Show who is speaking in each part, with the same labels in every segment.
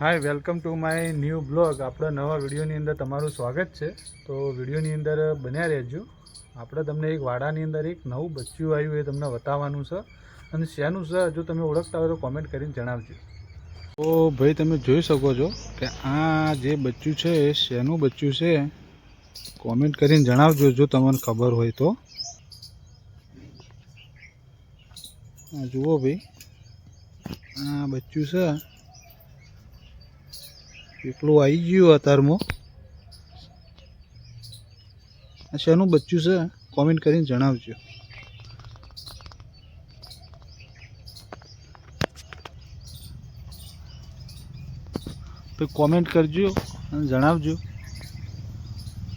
Speaker 1: Hi welcome to my new blog આપણા નવા વિડીયોની અંદર તમારું સ્વાગત છે. તો વિડીયોની અંદર બન્યા રહેજો. આપણે તમને એક વાડાની અંદર એક નવું બચ્ચું આવ્યું એ તમને બતાવવાનું છે. અને શેનું છે, જો તમે ઓળખતા હોય તો કોમેન્ટ કરીને જણાવજો. તો ભાઈ, તમે જોઈ શકો છો કે આ જે બચ્ચું છે, એ શેનું બચ્ચું છે? કોમેન્ટ કરીને જણાવજો, જો તમને ખબર હોય તો. જુઓ ભાઈ, આ બચ્ચું છે. એકલું આવી ગયું અત્યારમાં શેનું બચ્ચું છે? કોમેન્ટ કરીને જણાવજો. તો કોમેન્ટ કરજો અને જણાવજો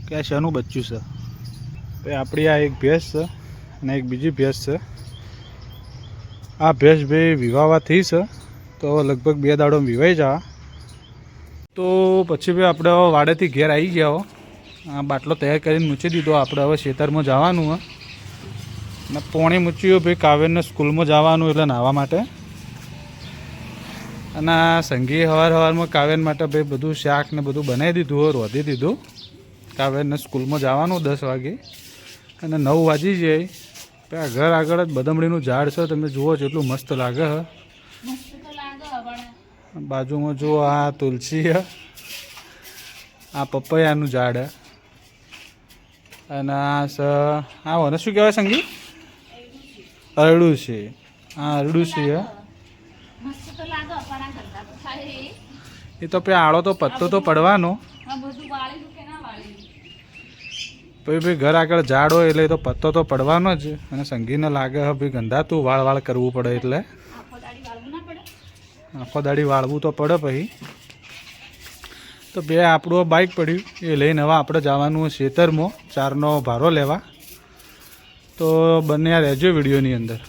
Speaker 1: કે આ શેનું બચ્ચું છે. તો આપણી આ એક ભેંસ છે અને એક બીજી ભેંસ છે. આ ભેંસ ભાઈ વિવાહવા થઈ છે. તો લગભગ બે દાડો વિવાઈ જા. તો પછી ભાઈ આપણે વાડેથી ઘેર આવી ગયા હો. આ બાટલો તૈયાર કરીને મૂકી દીધો. આપણે હવે ખેતરમાં જવાનું હે. અને પોણી મૂચ્યું ભાઈ કાવ્યને સ્કૂલમાં જવાનું એટલે નાહવા માટે. અને આ સંગી હવાર હવારમાં કાવ્યન માટે ભાઈ બધું શાક ને બધું બનાવી દીધું રોધી દીધું. કાવ્યને સ્કૂલમાં જવાનું દસ વાગે. અને નવ વાગી જાય. આ ઘર આગળ જ બદમડીનું ઝાડ છે. તમે જુઓ છો, એટલું મસ્ત લાગે હે. બાજુમાં જો આ તુલસી આ પપૈયાનું ઝાડ અને આ સ આ વને શું કહેવાય સંગી અરડું છે. આ અરડું છે એ તો પે આળો તો પત્તો તો પડવાનો. પછી ભાઈ ઘર આગળ ઝાડ હોય એટલે તો પત્તો તો પડવાનો જ. અને સંગીને લાગે ભાઈ ગંધાતું વાળ વાળ કરવું પડે એટલે.
Speaker 2: આખો દાડી વાળવું
Speaker 1: તો પડે પછી. તો બે આપણું બાઇક પડ્યું, એ લઈને હવે આપણે જવાનું શેતરમાં, ચારનો ભારો લેવા. તો બંને આ રહેજો વિડીયોની અંદર.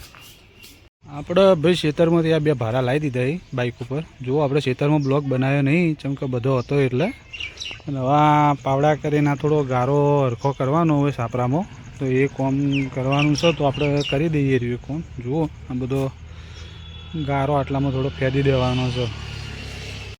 Speaker 1: આપણે ભાઈ શેતરમાંથી આ બે ભારા લાવી દીધા બાઇક ઉપર. જુઓ, આપણે શેતરમાં બ્લોક બનાવ્યો નહીં ચમકે બધો હતો એટલે. અને હવે પાવડા કરીને થોડો ગારો હરખો કરવાનો હોય સાપરામાં. તો એ કોમ કરવાનું છે, તો આપણે કરી દઈએ રહ્યું કોમ. જુઓ, આ બધો ગારો આટલામાં થોડો ફેદી દેવાનો છે.